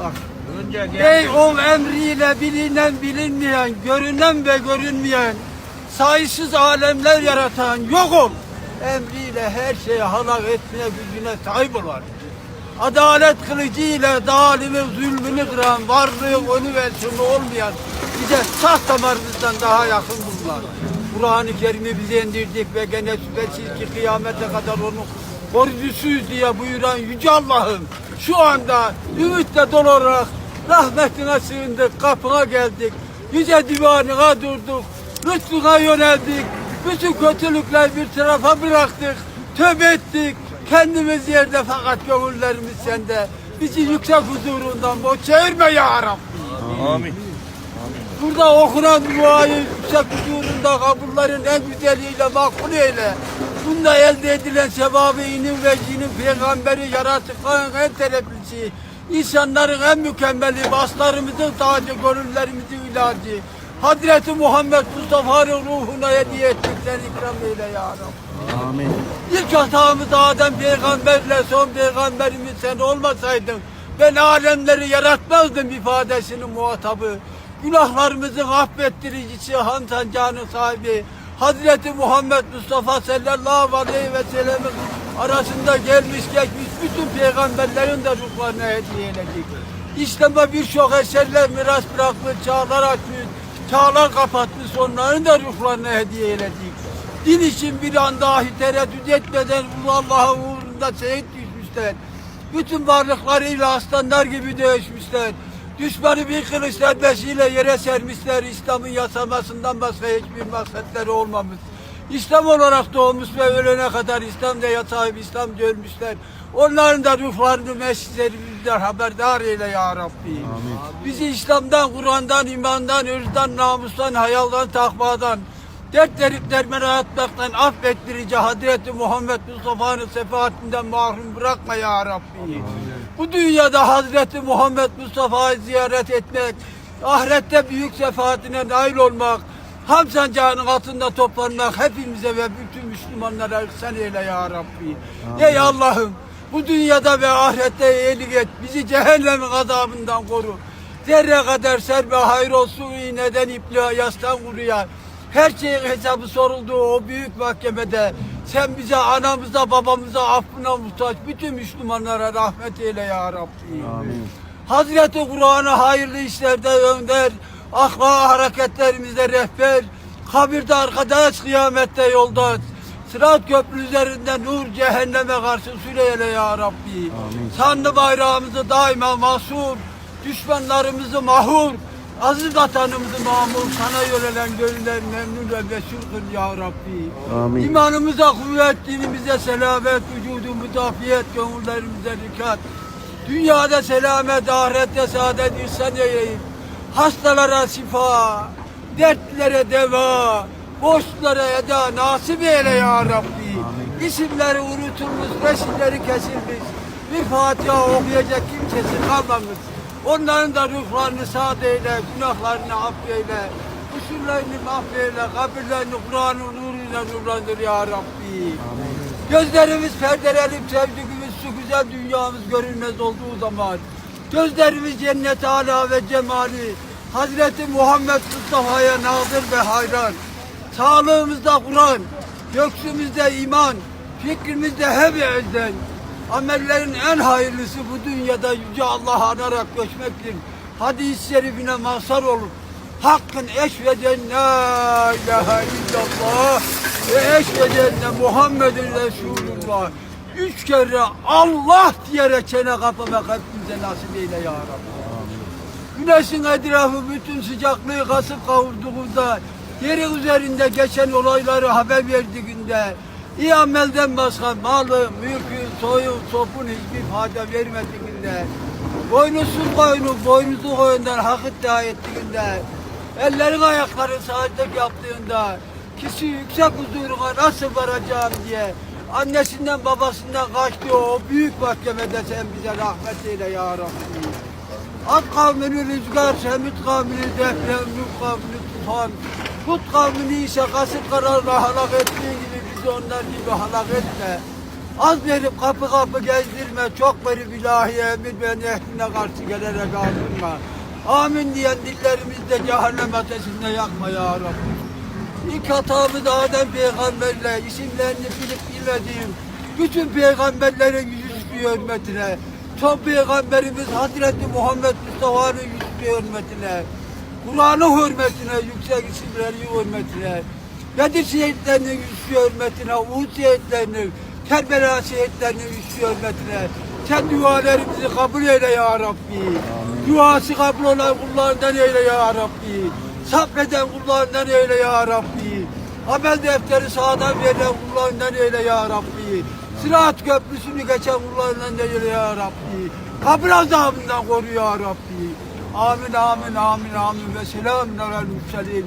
Bak. Önce Ey ol emriyle bilinen bilinmeyen, görünen ve görünmeyen, sayısız alemler yaratan yok ol. Emriyle her şeyi halak etmeye gücüne sahip olan. Adalet kılıcı ile zalimin zulmünü kıran, varlığı önü ve sonu olmayan, bize saf damarımızdan daha yakın bunlar. Kur'an-ı Kerim'i bize indirdik ve gene şüphesiz ki kıyamete kadar onu koruyucusuyuz diye buyuran Yüce Allah'ım şu anda ümitle dolu olarak rahmetine sığındık, kapına geldik. Yüce divanına durduk, lütfuna yöneldik. Bütün kötülükler bir tarafa bıraktık, tövbe ettik. Kendimiz yerde fakat gönüllerimiz sende. Bizi yüksek huzurundan boş çevirme ya Rabbi. Amin. Burada okunan duayı yüksek huzurunda kabullerin en güzeliyle makbul eyle. Bunda elde edilen sevabı inin ve cinin peygamberi yaratıkların en teleplisi. insanların en mükemmeli, baslarımızın tacı, gönüllerimizin ilacı. Hazreti Muhammed Mustafa'nın ruhuna hediye ettikleri ikram eyle ya Rabbi. Amin. İlk hatamız Adem peygamberle son peygamberimiz sen olmasaydın ben alemleri yaratmazdım ifadesinin muhatabı. Günahlarımızın affettiricisi Han Sancağı'nın sahibi Hazreti Muhammed Mustafa sallallahu aleyhi ve sellem'in arasında gelmiş geçmiş bütün peygamberlerin de ruhlarına hediye eyledik. İslam'a birçok eserler miras bırakmış, çağlar açmış, çağlar kapatmış onların da ruhlarına hediye eyledik. Din için bir an dahi tereddüt etmeden bu Allah'ın uğrunda şehit düşmüşler. Bütün varlıklarıyla aslanlar gibi dövüşmüşler. Düşmanı bir kılıç darbesiyle yere sermişler. İslam'ın yasamasından başka hiçbir maksatları olmamış. İslam olarak doğmuş ve ölene kadar İslam'da yatayıp İslam görmüşler. Onların da ruhlarını mescitlerimizden haberdar eyle ya Rabbi. Bizi İslam'dan, Kur'an'dan, imandan, ırzdan, namustan, hayaldan, takvadan, dert verip dermana atmaktan affettirici Hazreti Muhammed Mustafa'nın sefaatinden mahrum bırakma ya Rabbi. Bu dünyada Hazreti Muhammed Mustafa'yı ziyaret etmek, ahirette büyük sefaatine nail olmak, Ham sancağının altında toplanmak hepimize ve bütün Müslümanlara ihsan eyle ya Rabbi. Ey Allah'ım bu dünyada ve ahirette iyilik et. Bizi cehennemin azabından koru. Zerre kadar serbe hayır olsun iğneden ipliğe yastan kuruya. Her şeyin hesabı sorulduğu o büyük mahkemede sen bize anamıza babamıza affına muhtaç bütün Müslümanlara rahmet eyle ya Rabbi. Amin. Hazreti Kur'an'ı hayırlı işlerde önder, ahlak hareketlerimizde rehber, kabirde arkadaş, kıyamette yoldaş. Sırat köprü üzerinde nur cehenneme karşı süreyle ya Rabbi. Sanlı bayrağımızı daima mahsur, düşmanlarımızı mahur, aziz vatanımızı mamur, sana yönelen gönüller memnun ve kıl ya Rabbi. Amin. İmanımıza kuvvet, dinimize selamet, vücudu müdafiyet, gönüllerimize rikat. Dünyada selamet, ahirette saadet ihsan eyleyip, hastalara şifa, dertlere deva, borçlara eda nasip eyle ya Rabbi. İsimleri unutulmuş, resimleri kesilmiş, bir Fatiha okuyacak kimsesi kalmamış. Onların da ruhlarını sağ eyle, günahlarını affeyle, kusurlarını mahveyle, kabirlerini Kur'an'ın nuruyla nurlandır ya Rabbi. Gözlerimiz perdelenip sevdiğimiz şu güzel dünyamız görünmez olduğu zaman gözlerimiz cennet ala ve cemali Hazreti Muhammed Mustafa'ya nazır ve hayran sağlığımızda Kur'an göksümüzde iman fikrimizde hep özden amellerin en hayırlısı bu dünyada Yüce Allah'ı anarak göçmektir hadis-i şerifine mazhar olur Hakkın eşveden la ilahe illallah ve eşveden Muhammedin Resulullah. Üç kere Allah diyerek çene kapamak hepimize nasip eyle ya Rabbi. Güneşin etrafı bütün sıcaklığı kasıp kavurduğunda, yeri üzerinde geçen olayları haber verdiğinde, iyi amelden başka malı, mülkü, soyu, sopun hiçbir fayda vermediğinde, boynuzsuz koyunu, boynuzlu koyundan hak iddia ettiğinde, ellerin ayakların saadet yaptığında, kişi yüksek huzuruna nasıl varacağım diye, annesinden babasından kaçtığı o büyük mahkemede sen bize rahmet eyle ya Rabbi. At kavmini rüzgar, Semit kavmini deprem, Nuh kavmini tufan. Kut kavmini ise kasıt kararla halak ettiğin gibi onlar gibi halak etme. Az verip kapı kapı gezdirme, çok verip ilahi emir ve nehrine karşı gelerek aldırma. Amin diyen dillerimizde cehennem ateşinde yakma ya Rabbi. İlk hatamız Adem peygamberle isimlerini bilip bilmediğim bütün peygamberlerin yüzüstü hürmetine, son peygamberimiz Hazreti Muhammed Mustafa'nın yüzüstü hürmetine, Kur'an'ın hürmetine, yüksek isimleri hürmetine, Bedir şehitlerinin yüzüstü hürmetine, Uhud şehitlerinin, Kerbela şehitlerinin yüzüstü hürmetine, sen dualarımızı kabul eyle ya Rabbi. Duası kabul olan kullarından eyle ya Rabbi. Sabreden kullarından eyle ya Rabbi. Amel defteri sağdan verilen kullarından eyle ya Rabbi. Sırat köprüsünü geçen kullarından eyle ya Rabbi. Kabir azabından koru ya Rabbi. Amin amin amin amin ve selamun alel mürselin.